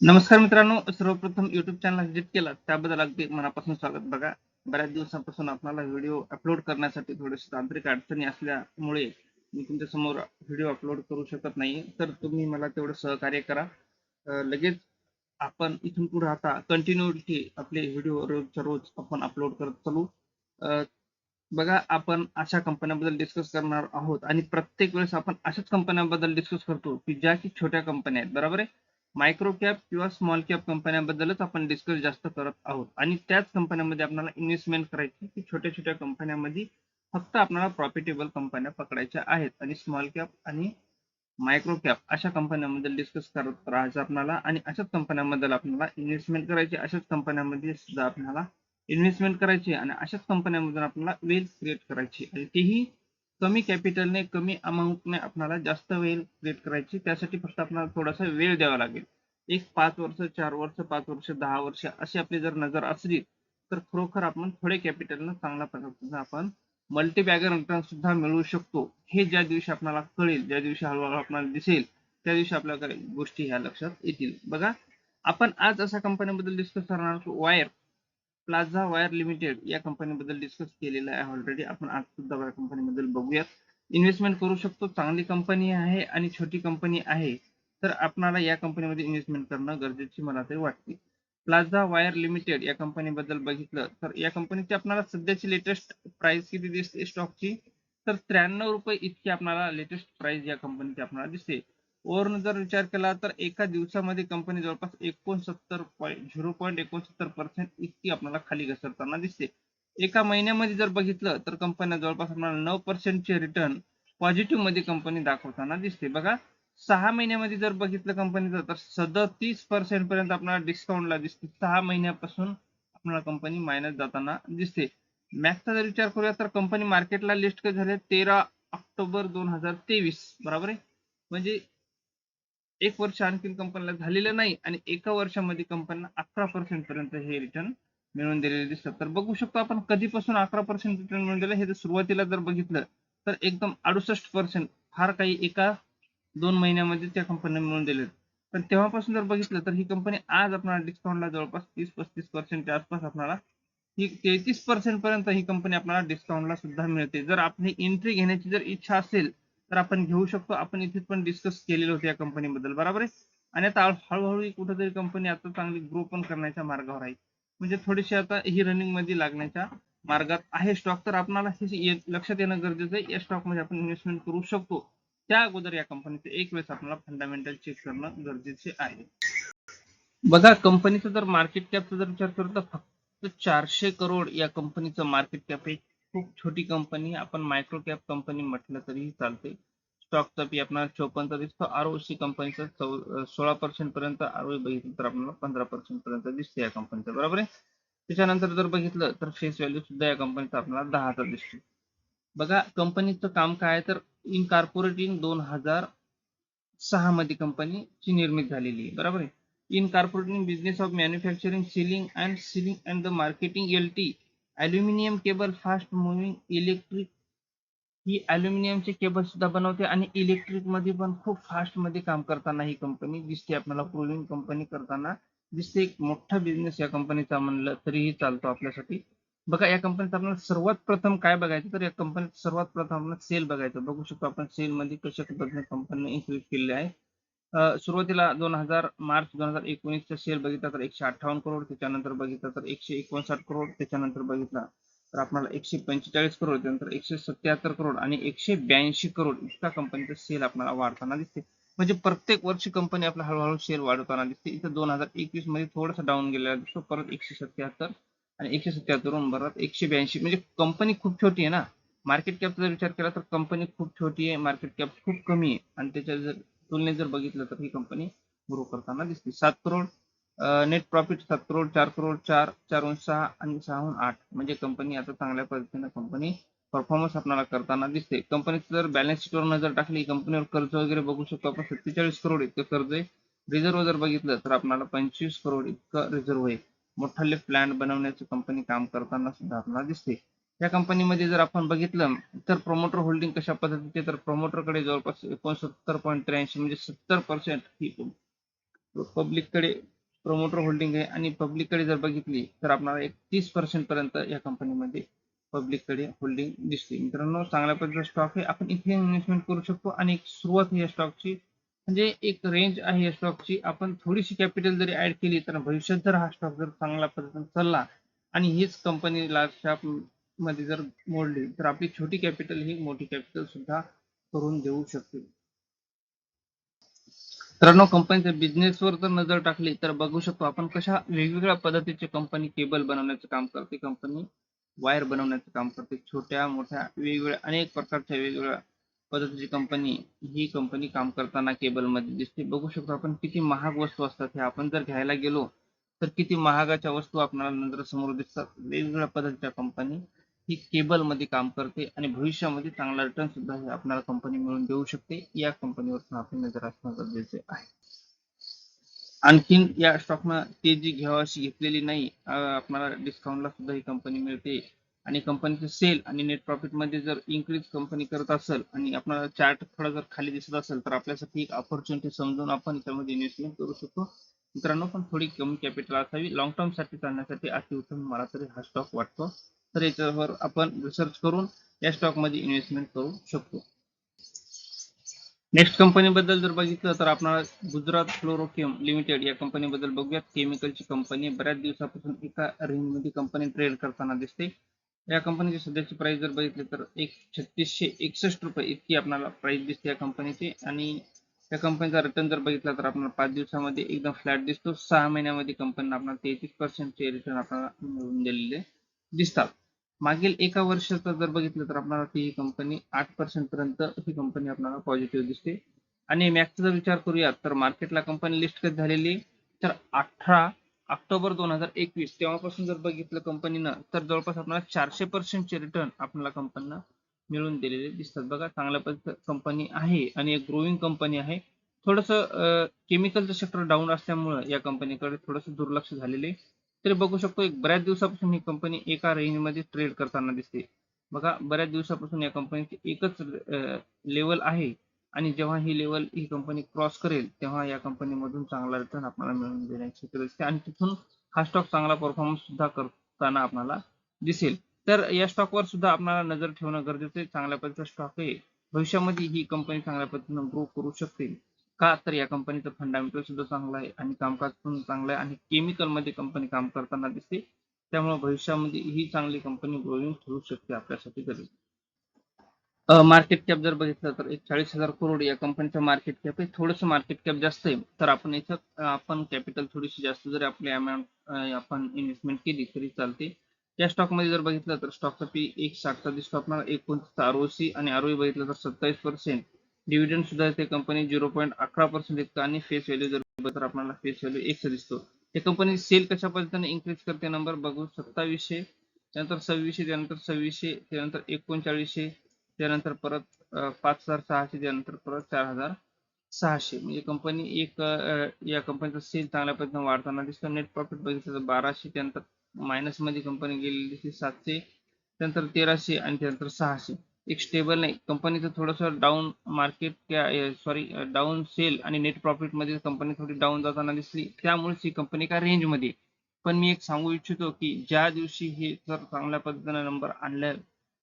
नमस्कार मित्रांनो सर्वप्रथम युट्यूब चॅनल व्हिजिट केला त्याबद्दल अगदी मनापासून स्वागत. बघा बऱ्याच दिवसांपासून आपल्याला व्हिडिओ अपलोड करण्यासाठी थोडेसे तांत्रिक अडचणी असल्यामुळे मी तुमच्यासमोर व्हिडिओ अपलोड करू शकत नाही. तर तुम्ही मला तेवढं सहकार्य करा. लगेच आपण इथून पुढे आता कंटिन्युटी आपले व्हिडिओ रोजच्या रोज आपण अपलोड करत चालू. अं, बघा आपण अशा कंपन्याबद्दल डिस्कस करणार आहोत आणि प्रत्येक वेळेस आपण अशाच कंपन्यांबद्दल डिस्कस करतो की ज्या की छोट्या कंपन्या आहेत. बरोबर आहे? मायक्रो कॅप किंवा स्मॉल कॅप कंपन्यांबद्दलच आपण डिस्कस जास्त करत आहोत. आणि त्याच कंपन्यांमध्ये आपल्याला इन्व्हेस्टमेंट करायची की छोट्या छोट्या कंपन्यांमध्ये फक्त आपल्याला प्रॉफिटेबल कंपन्या पकडायच्या आहेत. आणि स्मॉल कॅप आणि मायक्रो कॅप अशा कंपन्यांबद्दल डिस्कस करत राहायचं आपल्याला. आणि अशाच कंपन्यांबद्दल आपल्याला इन्व्हेस्टमेंट करायची अशाच कंपन्यांमध्ये सुद्धा आपल्याला इन्व्हेस्टमेंट करायची आणि अशाच कंपन्यांमधून आपल्याला वेल्थ क्रिएट करायची आणि तेही कमी कॅपिटलने कमी अमाऊंटने आपल्याला जास्त वेळ क्रिएट करायची. त्यासाठी फक्त आपल्याला थोडासा वेळ द्यावा लागेल. एक पाच वर्ष चार वर्ष पाच वर्ष दहा वर्ष अशी आपली जर नजर असली तर खरोखर आपण थोडे कॅपिटलनं चांगल्या पद्धतीने आपण मल्टी बॅगर रिटर्न सुद्धा मिळवू शकतो. हे ज्या दिवशी आपल्याला कळेल ज्या दिवशी हळूहळू आपल्याला दिसेल त्या दिवशी आपल्याकडे गोष्टी ह्या लक्षात येतील. बघा आपण आज अशा कंपन्यांबद्दल डिस्कस करणार आहोत वायर प्लाझा वायर लिमिटेड या कंपनीबद्दल डिस्कस केलेलं आहे ऑलरेडी आपण आज सुद्धा या कंपनीबद्दल बघूयात. इन्व्हेस्टमेंट करू शकतो. चांगली कंपनी आहे आणि छोटी कंपनी आहे. तर आपणाला या कंपनीमध्ये इन्व्हेस्टमेंट करणं गरजेचे मला तरी वाटते. प्लाझा वायर लिमिटेड या कंपनीबद्दल बघितलं तर या कंपनीची आपल्याला सध्याची लेटेस्ट प्राइस किती दिसते? स्टॉकची तर त्र्याण्णव रुपये इतकी आपल्याला लेटेस्ट प्राइस या कंपनीची आपल्याला दिसते. ओव्हरऑल जर विचार केला तर एका दिवसामध्ये कंपनी जवळपास एकोणसत्तर पॉईंट झिरो पॉईंट एकोणसत्तर पर्सेंट इतकी आपल्याला खाली घसरताना दिसते. एका महिन्यामध्ये जर बघितलं तर कंपन्या जवळपास आपल्याला नऊ पर्सेंटचे रिटर्न पॉझिटिव्हमध्ये कंपनी दाखवताना दिसते. बघा सहा महिन्यामध्ये जर बघितलं कंपनीचं तर सदतीस पर्सेंट पर्यंत आपल्याला डिस्काउंटला दिसते. सहा महिन्यापासून आपल्याला कंपनी मायनस जाताना दिसते. मॅक्सचा जर विचार करूया तर कंपनी मार्केटला लिस्ट झाले तेरा ऑक्टोबर दोन हजार तेवीस. बरोबर आहे? म्हणजे एक वर्ष आणखी कंपनीला झालेलं नाही आणि एका वर्षामध्ये कंपनीला अकरा पर्सेंट पर्यंत हे रिटर्न मिळवून दिलेले दिसतात. तर बघू शकतो आपण कधीपासून अकरा पर्सेंट रिटर्न मिळून दिलं हे जर सुरुवातीला जर बघितलं तर एकदम अडुसष्ट पर्सेंट फार काही एका दोन महिन्यामध्ये त्या कंपनीने मिळून दिले पण तेव्हापासून जर बघितलं तर ही कंपनी आज आपल्याला डिस्काउंटला जवळपास तीस पस्तीस पर्सेंटच्या आसपास आपल्याला ही तेहतीस पर्सेंट पर्यंत ही कंपनी आपल्याला डिस्काउंटला सुद्धा मिळते. जर आपली एंट्री घेण्याची जर इच्छा असेल तर आपण घेऊ शकतो. आपण इथे पण डिस्कस केलेलं होतं या कंपनीबद्दल बरोबर आहे? आणि आता हळूहळू कुठेतरी कंपनी आता चांगली ग्रो पण करण्याच्या मार्गावर आहे. म्हणजे थोडीशी आता ही रनिंगमध्ये लागण्याच्या मार्गात आहे स्टॉक तर आपणाला हे लक्षात येणं गरजेचं आहे. या स्टॉकमध्ये आपण इन्व्हेस्टमेंट करू शकतो. त्या अगोदर या कंपनीचे एक वेळेस आपल्याला फंडामेंटल चेक करणं गरजेचे आहे. बघा कंपनीचं जर मार्केट कॅपचा जर विचार करू तर फक्त चारशे करोड या कंपनीचं मार्केट कॅप आहे. खूप छोटी कंपनी आपण मायक्रो कॅप कंपनी म्हटलं तरीही चालते स्टॉकचा पी आपल्याला चोपन्नचा दिसतो. आरओसी कंपनीचा चौ सोळा पर्सेंट पर्यंत आरओ बघितलं तर आपल्याला पंधरा पर्सेंट पर्यंत दिसते या कंपनीचं बरोबर आहे? त्याच्यानंतर जर बघितलं तर फेस व्हॅल्यू सुद्धा या कंपनीचा आपल्याला दहाचा दिसतो बघा कंपनीचं काम काय आहे तर इनकॉर्पोरेटिंग दोन हजार सहा मध्ये कंपनीची निर्मिती झालेली आहे. बरोबर आहे? Incorporating business of manufacturing selling and selling and the marketing L T aluminium cable fast moving electric ही ॲल्युमिनियमचे केबल सुद्धा बनवते आणि इलेक्ट्रिकमध्ये पण खूप फास्टमध्ये काम करताना ही कंपनी दिसते आपल्याला क्रोलिंग कंपनी करताना दिसते. एक मोठा बिझनेस या कंपनीचा म्हणलं तरीही चालतो आपल्यासाठी. बघा या कंपनीत आपल्याला सर्वात प्रथम काय बघायचं तर या कंपनीत सर्वात प्रथम आपल्याला सेल बघायचं. बघू शकतो आपण सेल मध्ये कशा पद्धतीने कंपनीने इन्क्रीज केलेले आहे. सुरुवातीला दोन हजार मार्च दोन हजार एकोणीसचा सेल बघितला तर एकशे अठ्ठावन्न करोड त्याच्यानंतर बघितलं तर एकशे एकोणसाठ करोड त्याच्यानंतर बघितला तर आपल्याला एकशे पंचेचाळीस करोड त्यानंतर एकशे सत्याहत्तर करोड आणि एकशे ब्याऐंशी करोड इतका कंपनीचा सेल आपल्याला वाढताना दिसते म्हणजे प्रत्येक वर्षी कंपनी आपला हळूहळू शेअर वाढवताना दिसते इथं दोन हजार एकवीसमध्ये थोडासा डाऊन गेलेला दिसतो. परत एकशे सत्याहत्तर आणि एकशे सत्याहत्तर वरून परत एकशे ब्याऐंशी. म्हणजे कंपनी खूप छोटी आहे ना. मार्केट कॅपचा जर विचार केला तर कंपनी खूप छोटी आहे. मार्केट कॅप खूप कमी आहे. आणि त्याच्या जर तुलनेत जर बघितलं तर ही कंपनी ग्रो करताना दिसते. सात करोड नेट प्रॉफिट सात करोड चार करोड चार चारहून सहा आणि सहाहून आठ. म्हणजे कंपनी आता चांगल्या पद्धतीने कंपनी परफॉर्मन्स आपल्याला करताना दिसते. कंपनीचं जर बॅलन्स शीटवर नजर टाकली कंपनीवर कर्ज वगैरे बघू शकतो आपण सत्तेचाळीस करोड इतकं कर्ज आहे. रिझर्व्ह जर बघितलं तर आपल्याला पंचवीस करोड इतकं रिझर्व्ह आहे. मोठाले प्लॅन बनवण्याचं कंपनी काम करताना सुद्धा आपल्याला दिसते. या कंपनीमध्ये जर आपण बघितलं तर प्रमोटर होल्डिंग कशा पद्धतीचे तर प्रमोटरकडे जवळपास एकोणसत्तर पॉईंट त्र्याऐंशी म्हणजे सत्तर पर्सेंट ही पब्लिककडे प्रमोटर होल्डिंग आहे. आणि पब्लिककडे जर बघितली तर आपल्याला एक तीस पर्सेंट पर्यंत या कंपनीमध्ये पब्लिककडे होल्डिंग दिसते. मित्रांनो चांगल्या पद्धतीचा स्टॉक आहे. आपण इथे इन्व्हेस्टमेंट करू शकतो. आणि एक सुरुवात या स्टॉकची म्हणजे एक रेंज आहे या स्टॉकची आपण थोडीशी कॅपिटल जरी ऍड केली तर भविष्यात जर हा स्टॉक जर चांगल्या पद्धतीने चालला आणि हीच कंपनी मध्ये जर मोडली तर आपली छोटी कॅपिटल ही मोठी कॅपिटल सुद्धा करून देऊ शकते मित्रांनो कंपनीच्या बिझनेसवर जर नजर टाकली तर बघू शकतो आपण कशा वेगवेगळ्या पद्धतीचे कंपनी केबल बनवण्याचं काम करते. कंपनी वायर बनवण्याचं काम करते. छोट्या मोठ्या वेगवेगळ्या अनेक प्रकारच्या वेगवेगळ्या पद्धतीची कंपनी ही कंपनी काम करताना केबलमध्ये दिसते. बघू शकतो आपण किती महाग वस्तू असतात. हे आपण जर घ्यायला गेलो तर किती महागाच्या वस्तू आपल्याला नंतर समोर दिसतात. वेगवेगळ्या पद्धतीच्या कंपनी ही केबलमध्ये काम करते आणि भविष्यामध्ये चांगला रिटर्न सुद्धा आपल्याला कंपनी मिळून देऊ शकते. या कंपनीवर आपली नजर असणं गरजेचे आहे. आणखीन या स्टॉकनं तेजी जी अशी घेतलेली नाही अं, आपल्याला डिस्काउंटला सुद्धा ही कंपनी मिळते. आणि कंपनीचे सेल आणि नेट प्रॉफिटमध्ये जर इन्क्रीज कंपनी करत असेल आणि आपल्याला चार्ट थोडा जर खाली दिसत असेल तर आपल्यासाठी एक ऑपॉर्च्युनिटी समजून आपण त्यामध्ये इन्व्हेस्टमेंट करू शकतो. मित्रांनो पण थोडी कमी कॅपिटल असावी. लॉंग टर्मसाठी चालण्यासाठी अतिउत्तम मला तरी हा स्टॉक वाटतो. तर याच्यावर आपण रिसर्च करून या स्टॉकमध्ये इन्व्हेस्टमेंट करू शकतो. नेक्स्ट कंपनी बद्दल जर बघितलं तर आपण गुजरात फ्लोरोकेम लिमिटेड या कंपनी बद्दल बघूयात. केमिकलची कंपनी बऱ्याच दिवसापासून एका रेंजमध्ये कंपनी ट्रेड करताना दिसते. या कंपनीची सध्याची प्राइस जर बघितली तर एक छत्तीसशे एकसष्ट रुपये इतकी आपल्याला प्राइस दिसते या कंपनीची आणि त्या कंपनीचा रिटर्न जर बघितला तर आपल्याला पाच दिवसामध्ये एकदम फ्लॅट दिसतो. सहा महिन्यामध्ये कंपनीने आपल्याला तेहतीस पर्सेंटचे रिटर्न आपल्याला मिळवून दिलेले दिसतात. मागील एका वर्षाचा जर बघितलं तर आपल्याला ही कंपनी आठ पर्सेंट पर्यंत ही कंपनी आपल्याला पॉझिटिव्ह दिसते. आणि मॅक्सचा जर विचार करूयात तर मार्केटला कंपनी लिस्ट कधी झालेली? तर अठरा ऑक्टोबर दोन हजार एकवीस. तेव्हापासून जर बघितलं कंपनीनं तर जवळपास आपल्याला चारशे पर्सेंटचे रिटर्न आपल्याला कंपनीनं मिळून दिलेले दिसतात. बघा चांगल्या पद्धती कंपनी आहे आणि एक ग्रोईंग कंपनी आहे. थोडस केमिकलचं सेक्टर डाऊन असल्यामुळे या कंपनीकडे थोडंसं दुर्लक्ष झालेले तरी बघू शकतो एक बऱ्याच दिवसापासून ही कंपनी एका रेंजमध्ये ट्रेड करताना दिसते. बघा बऱ्याच दिवसापासून या कंपनीची एकच लेवल आहे आणि जेव्हा ही लेवल ही कंपनी क्रॉस करेल तेव्हा या कंपनीमधून चांगला रिटर्न आपल्याला मिळून देण्याची शक्यता दिसते आणि तिथून हा स्टॉक चांगला परफॉर्मन्स सुद्धा करताना आपल्याला दिसेल. तर या स्टॉकवर सुद्धा आपल्याला नजर ठेवणं गरजेचं आहे. चांगल्या पद्धतीचा स्टॉक आहे. भविष्यामध्ये ही कंपनी चांगल्या पद्धतीनं ग्रो करू शकते. का तर या कंपनीचं फंडामेंटल सुद्धा चांगलं आहे आणि कामकाज पण चांगलं आहे आणि केमिकलमध्ये कंपनी काम करताना दिसते. त्यामुळे भविष्यामध्ये ही चांगली कंपनी ग्रोविंग ठरू शकते आपल्यासाठी गरज मार्केट कॅप जर बघितलं तर एक चाळीस हजार करोड या कंपनीचं मार्केट कॅप आहे. थोडंसं मार्केट कॅप जास्त आहे. तर आपण याच्यात आपण कॅपिटल थोडीशी जास्त जरी आपली अमाऊंट आपण इन्व्हेस्टमेंट केली तरी चालते. या स्टॉकमध्ये जर बघितलं तर स्टॉकचा पी एक साठ दिसतो आपल्याला. एकोणतीस आरओसी आणि आरओई बघितलं तर सत्तावीस पर्सेंट डिव्हिडंड सुद्धा ते कंपनी झिरो पॉईंट अकरा पर्सेंट इतकं आणि फेस व्हॅल्यू जर तर आपल्याला फेस व्हॅल्यू एक दिसतो. हे कंपनी सेल कशा पद्धतीने इन्क्रीज करते नंबर बघू. सत्तावीसशे त्यानंतर सव्वीसशे त्यानंतर सव्वीसशे त्यानंतर एकोणचाळीसशे त्यानंतर परत पाच हजार सहाशे त्यानंतर परत चार हजार सहाशे. म्हणजे कंपनी एक या कंपनीचा सेल चांगल्या पद्धतीने वाढताना दिसतो. नेट प्रॉफिट बघितलं तर बाराशे त्यानंतर मायनसमध्ये कंपनी गेलेली दिसते सातशे त्यानंतर तेराशे आणि त्यानंतर सहाशे. एक स्टेबल नाही. कंपनीचं थोडंसं down market sorry down sale आणि नेट प्रॉफिटमध्ये कंपनी थोडी डाऊन जाताना दिसली. त्यामुळेच ही कंपनी का रेंजमध्ये पण मी एक सांगू इच्छितो की ज्या दिवशी हे जर चांगल्या पद्धतीने नंबर आणलं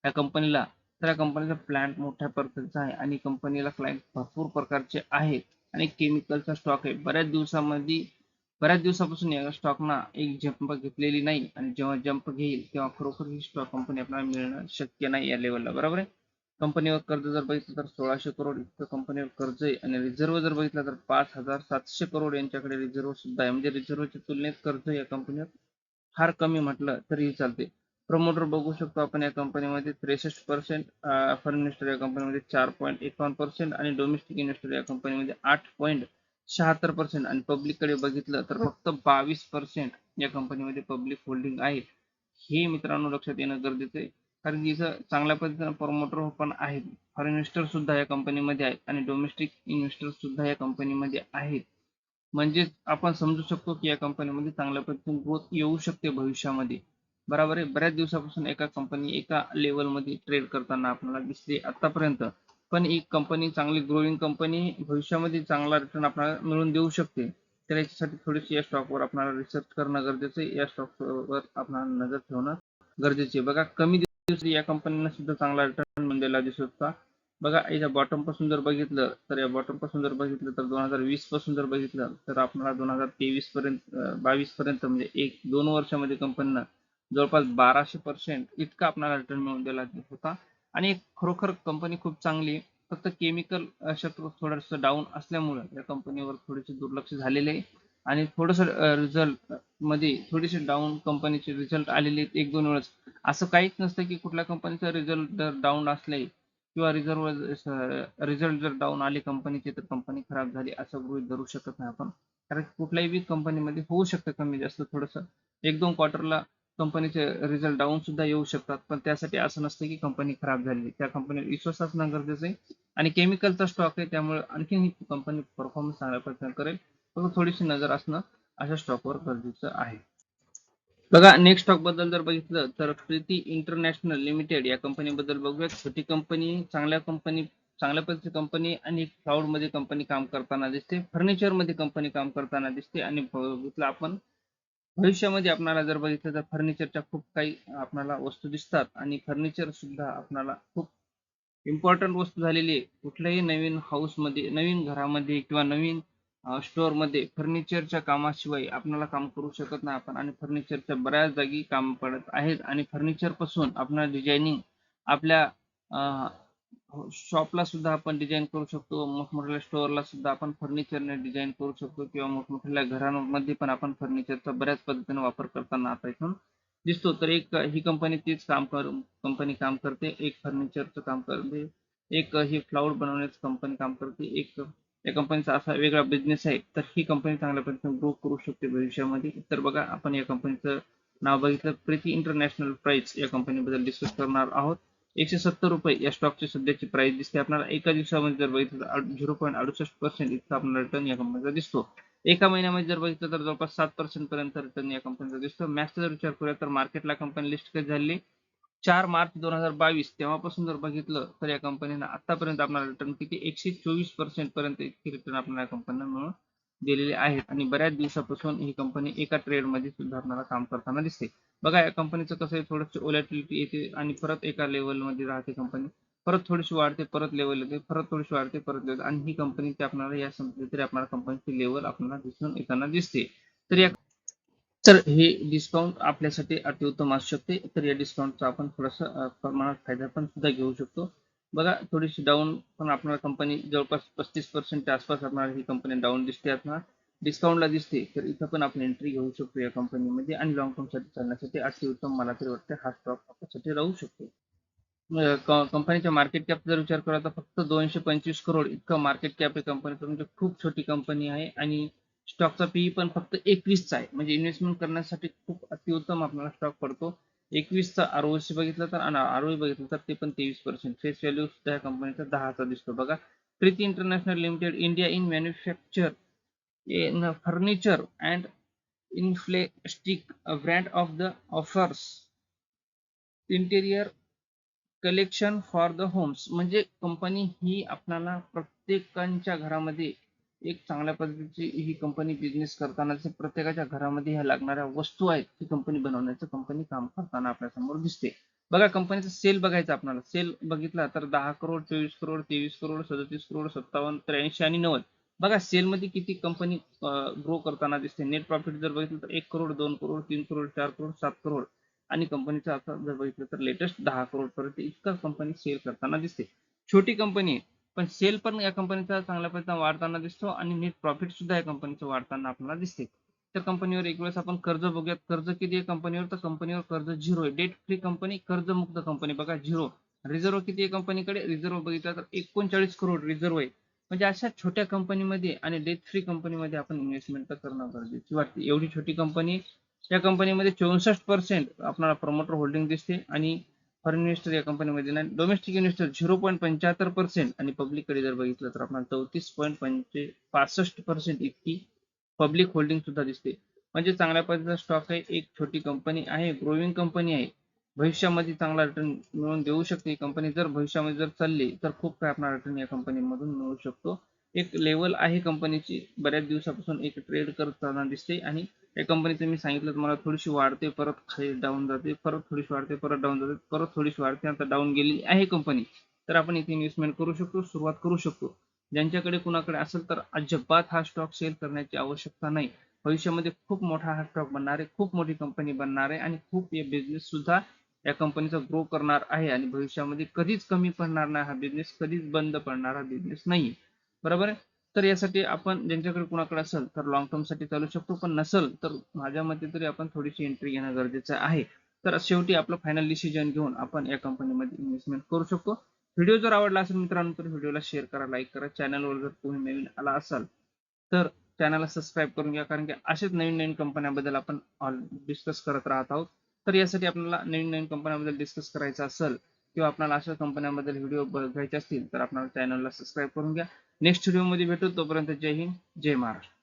या कंपनीला तर या कंपनीचा प्लॅन्ट मोठ्या प्रकारचा आहे आणि कंपनीला क्लायंट भरपूर प्रकारचे आहेत आणि केमिकलचा स्टॉक आहे. बऱ्याच दिवसामध्ये बऱ्याच दिवसापासून या स्टॉकना एक जंप घेतलेली नाही आणि जेव्हा जंप घेईल तेव्हा खरोखर ही स्टॉक कंपनी आपल्याला मिळणं शक्य नाही या लेवलला बरोबर आहे? कंपनीवर कर्ज जर बघितलं तर सोळाशे करोड इतकं कंपनीवर कर्ज आहे आणि रिझर्व्ह जर बघितलं तर पाच हजार सातशे करोड यांच्याकडे रिझर्व्ह सुद्धा आहे. म्हणजे रिझर्व्हच्या तुलनेत कर्ज या कंपनीवर फार कमी म्हटलं तरीही चालते प्रमोटर बघू शकतो आपण या कंपनीमध्ये त्रेसष्ट पर्सेंट फॉरेन इन्व्हेस्टर या कंपनीमध्ये चार पॉईंट एकावन्न पर्सेंट आणि डोमेस्टिक इन्व्हेस्टर या कंपनीमध्ये आठ पॉईंट शहात्तर पर्सेंट आणि पब्लिककडे बघितलं तर फक्त बावीस पर्सेंट या कंपनीमध्ये पब्लिक होल्डिंग आहे. हे मित्रांनो लक्षात येणं गरजेचं आहे. कारण की इथं चांगल्या पद्धतीनं प्रमोटर पण आहेत. फॉरेन इन्व्हेस्टर सुद्धा या कंपनीमध्ये आहेत आणि डोमेस्टिक इन्व्हेस्टर सुद्धा या कंपनीमध्ये आहेत. म्हणजेच आपण समजू शकतो की या कंपनीमध्ये चांगल्या पद्धतीने ग्रोथ येऊ शकते भविष्यामध्ये. बरोबर आहे? बऱ्याच दिवसापासून एका कंपनी एका लेवलमध्ये ट्रेड करताना आपल्याला दिसते आतापर्यंत. पण एक कंपनी चांगली ग्रोईंग कंपनी भविष्यामध्ये चांगला रिटर्न आपल्याला मिळून देऊ शकते. तर याच्यासाठी थोडीशी या स्टॉकवर आपल्याला रिसर्च करणं गरजेचं आहे. या स्टॉकवर आपल्याला नजर ठेवणं गरजेचे बघा कमी दिवस या कंपनीनं सुद्धा चांगला रिटर्न मिळालेला दिसत होता. बघा याच्या बॉटमपासून जर बघितलं तर या बॉटमपासून जर बघितलं तर दोन हजार वीसपासून जर बघितलं तर आपल्याला दोन हजार तेवीस पर्यंत बावीस पर्यंत म्हणजे एक दोन वर्षामध्ये कंपनीनं जवळपास बाराशे पर्सेंट इतका आपल्याला रिटर्न मिळून दिला होता. आणि खरोखर कंपनी खूप चांगली फक्त केमिकल क्षेत्र थोडंसं डाऊन असल्यामुळे या कंपनीवर थोडेसे दुर्लक्ष झालेले आहे. आणि थोडस रिझल्टमध्ये थोडेसे डाऊन कंपनीचे रिझल्ट आलेले आहेत एक दोन वेळेस. असं काहीच नसतं की कुठल्या कंपनीचा रिझल्ट जर डाऊन असले किंवा रिझर्व रिझल्ट जर डाऊन आले कंपनीचे तर कंपनी खराब झाली असं गृहित धरू शकत नाही आपण. कारण कुठल्याही बी कंपनीमध्ये होऊ शकतं कमी जास्त थोडंसं. एक दोन क्वार्टरला कंपनीचे रिझल्ट डाऊन सुद्धा येऊ शकतात. पण त्यासाठी असं नसतं की कंपनी खराब झाली त्या कंपनीवर विश्वास असणं गरजेचं आहे. आणि केमिकलचा स्टॉक आहे त्यामुळे आणखी ही कंपनी परफॉर्मन्स चांगल्या प्रयत्न करेल. फक्त थोडीशी नजर असणं अशा स्टॉकवर गरजेचं आहे. बघा नेक्स्ट स्टॉकबद्दल जर बघितलं तर प्रीती इंटरनॅशनल लिमिटेड या कंपनीबद्दल बघूया छोटी कंपनी चांगल्या कंपनी चांगल्या पद्धतीची कंपनी आणि क्लाउडमध्ये कंपनी काम करताना दिसते. फर्निचरमध्ये कंपनी काम करताना दिसते. आणि बघितलं आपण भविष्यामध्ये आपणाला जर बघितलं तर फर्निचरच्या खूप काही आपणाला वस्तू दिसतात आणि फर्निचर सुद्धा आपणाला खूप इम्पॉर्टंट वस्तू झालेली आहे. कुठल्याही नवीन हाऊसमध्ये नवीन घरामध्ये किंवा नवीन स्टोअरमध्ये फर्निचरच्या कामाशिवाय आपल्याला काम करू शकत नाही आपण आणि फर्निचरच्या बऱ्याच जागी काम पडत आहेत आणि फर्निचरपासून आपल्याला डिझायनिंग आपल्या शॉपला सुद्धा आपण डिझाईन करू शकतो. मोठमोठ्या स्टोअरला सुद्धा आपण फर्निचरने डिझाईन करू शकतो. किंवा मोठमोठ्या घरांमध्ये पण आपण फर्निचरचा बऱ्याच पद्धतीने वापर करताना आता इथून दिसतो. तर एक ही कंपनी तीच काम कर कंपनी काम करते. एक फर्निचरचं काम करते. एक ही फ्लावर बनवण्याची कंपनी काम करते. एक या कंपनीचा असा वेगळा बिझनेस आहे. तर ही कंपनी चांगल्या पद्धतीने ग्रो करू शकते भविष्यामध्ये. तर बघा आपण या कंपनीचं नाव बघितलं. प्रीती इंटरनॅशनल प्राइस या कंपनीबद्दल डिस्कस करणार आहोत. एकशे सत्तर रुपये या स्टॉकची सध्याची प्राइस दिसते. आपल्याला एका दिवसामध्ये जर बघितलं तर झिरो पॉईंट अडुसष्ट पर्सेंट इतका आपल्याला रिटर्न या कंपनीचा दिसतो. एका महिन्यामध्ये जर बघितलं तर जवळपास सात पर्सेंट पर्यंत रिटर्न या कंपनीचा दिसतो. मॅक्सचा जर विचार करूया तर मार्केटला कंपनी लिस्ट कधी झाली? चार मार्च दोन हजार बावीस. तेव्हापासून जर बघितलं तर या कंपनीनं आतापर्यंत आपल्याला रिटर्न किती? एकशे चोवीस पर्सेंट पर्यंत इतकी रिटर्न आपल्याला या कंपनीनं मिळून दिलेले आहेत आणि बऱ्याच दिवसापासून ही कंपनी एका ट्रेडमध्ये सुद्धा आपल्याला काम करताना दिसते. बघा या कंपनीचं कसं आहे थोडंसं ओलॅटिलिटी येते आणि परत एका लेवलमध्ये राहते कंपनी परत थोडीशी वाढते परत लेवल येते परत थोडीशी वाढते परत लेवल आणि ही कंपनी आपल्याला या संपली तरी आपल्याला कंपनीची लेवल आपल्याला दिसून येताना दिसते. तर या तर हे डिस्काउंट आपल्यासाठी अतिउत्तम असू शकते. तर या डिस्काउंटचा आपण थोडासा प्रमाणात फायदा पण सुद्धा घेऊ शकतो. बघा थोडीशी डाऊन पण आपल्याला कंपनी जवळपास पस्तीस पर्सेंटच्या आसपास आपल्याला ही कंपनी डाऊन दिसते आपल्याला डिस्काउंटला दिसते तर इथं पण आपण एंट्री घेऊ शकतो या कंपनीमध्ये आणि लॉंग टर्मसाठी चालण्यासाठी अतिउत्तम मला तरी वाटतं हा स्टॉक आपल्यासाठी राहू शकतो. कंपनीच्या मार्केट कॅप जर विचार केला तर फक्त दोनशे पंचवीस करोड इतकं मार्केट कॅप आहे कंपनीचं म्हणजे खूप छोटी कंपनी आहे आणि स्टॉकचा पीई पण फक्त एकवीसचा आहे. म्हणजे इन्व्हेस्टमेंट करण्यासाठी खूप अतिउत्तम आपल्याला स्टॉक पडतो. एकवीसचा आरओसी बघितलं तर आणि आरओई बघितलं तर ते पण तेवीस पर्सेंट फेस व्हॅल्यू सुद्धा या कंपनीचा दहाचा दिसतो. बघा Preeti international limited India in manufacture in furniture and inflastic brand of the offers interior collection for the homes म्हणजे कंपनी ही आपल्याला प्रत्येकांच्या घरामध्ये एक चांगल्या पद्धतीची ही कंपनी बिझनेस करताना प्रत्येकाच्या घरामध्ये ह्या लागणाऱ्या वस्तू आहेत ही कंपनी बनवण्याचं कंपनी काम करताना आपल्यासमोर दिसते. बघा कंपनीचा सेल बघायचा आपल्याला. सेल बघितला तर दहा करोड चोवीस करोड तेवीस करोड सदतीस करोड सत्तावन्न त्र्याऐंशी आणि नव्वद. बघा सेलमध्ये किती कंपनी ग्रो करताना दिसते. नेट प्रॉफिट जर बघितलं तर एक करोड दोन करोड तीन करोड चार करोड सात करोड आणि कंपनीचा आता जर बघितलं तर लेटेस्ट दहा करोड पर्यंत इतका कंपनी सेल करताना दिसते. छोटी कंपनी पण सेल पण या कंपनीचा चांगल्या पद्धतीने वाढताना दिसतो आणि नेट प्रॉफिट सुद्धा या कंपनीचं वाढताना आपल्याला दिसते. तर कंपनीवर एक वेळेस आपण कर्ज बघूयात. कर्ज किती आहे कंपनीवर तर कंपनीवर कर्ज झिरो आहे. डेट फ्री कंपनी कर्जमुक्त कंपनी बघा झिरो रिझर्व किती आहे कंपनीकडे रिझर्व बघितलं तर एकोणचाळीस करोड रिझर्व आहे. म्हणजे अशा छोट्या कंपनीमध्ये आणि डेट फ्री कंपनीमध्ये आपण इन्व्हेस्टमेंट तर करणं गरजेची वाटते एवढी छोटी कंपनी या कंपनीमध्ये चौसष्ट पर्सेंट आपल्याला प्रमोटर होल्डिंग दिसते आणि फॉरेन इन्व्हेस्टर या कंपनीमध्ये नाही. डोमेस्टिक इन्व्हेस्टर झिरो पॉईंट पंच्याहत्तर पर्सेंट आणि पब्लिककडे जर बघितलं तर आपल्याला चौतीस पॉईंट पंचे पासष्ट पर्सेंट इतकी पब्लिक होल्डिंग सुद्धा दिसते. म्हणजे चांगल्या पद्धतीचा स्टॉक आहे एक छोटी कंपनी आहे ग्रोविंग कंपनी आहे. भविष्यामध्ये चांगला रिटर्न मिळवून देऊ शकते. ही कंपनी जर भविष्यामध्ये जर चालली तर खूप काय आपला रिटर्न या कंपनीमधून मिळू शकतो. एक लेवल आहे कंपनीची बऱ्याच दिवसापासून एक ट्रेड करताना दिसते. आणि या कंपनीचं मी सांगितलं तुम्हाला थोडीशी वाढते परत खाली डाऊन जाते परत थोडीशी वाढते परत डाऊन जाते परत थोडीशी वाढते. आता डाऊन गेली आहे कंपनी तर आपण इथे इन्व्हेस्टमेंट करू शकतो सुरुवात करू शकतो. ज्यांच्याकडे कुणाकडे असेल तर अजिबात हा स्टॉक सेल करण्याची आवश्यकता नाही. भविष्यामध्ये खूप मोठा हा स्टॉक बनणार आहे खूप मोठी कंपनी बनणार आहे. आणि खूप या बिझनेस सुद्धा या कंपनीचा ग्रो करणार आहे आणि भविष्यामध्ये कधीच कमी पडणार नाही हा बिझनेस कधीच बंद पडणार हा बिझनेस नाही बरोबर आहे? तर यासाठी आपण ज्यांच्याकडे कुणाकडे असेल तर लॉंग टर्मसाठी चालू शकतो. पण नसेल तर माझ्या मते तरी आपण थोडीशी एंट्री घेणं गरजेचं आहे. तर शेवटी आपलं फायनल डिसिजन घेऊन आपण या कंपनीमध्ये इन्व्हेस्टमेंट करू शकतो. व्हिडिओ जर आवडला असेल मित्रांनो तर व्हिडिओला शेअर करा लाईक करा. चॅनलवर जर तुम्ही नवीन आला असाल तर चॅनलला सबस्क्राईब करून घ्या. कारण की अशाच नवीन नवीन कंपन्यांबद्दल आपण डिस्कस करत राहत आहोत. तर यासाठी आपल्याला नवीन नवीन कंपन्यांबद्दल डिस्कस करायचं असेल किंवा आपल्याला अशा कंपन्यांबद्दल व्हिडिओ बघायचे असतील तर आपल्याला चॅनलला सबस्क्राईब करून घ्या. नेक्स्ट व्हिडिओमध्ये भेटू. तोपर्यंत जय हिंद जय महाराष्ट्र.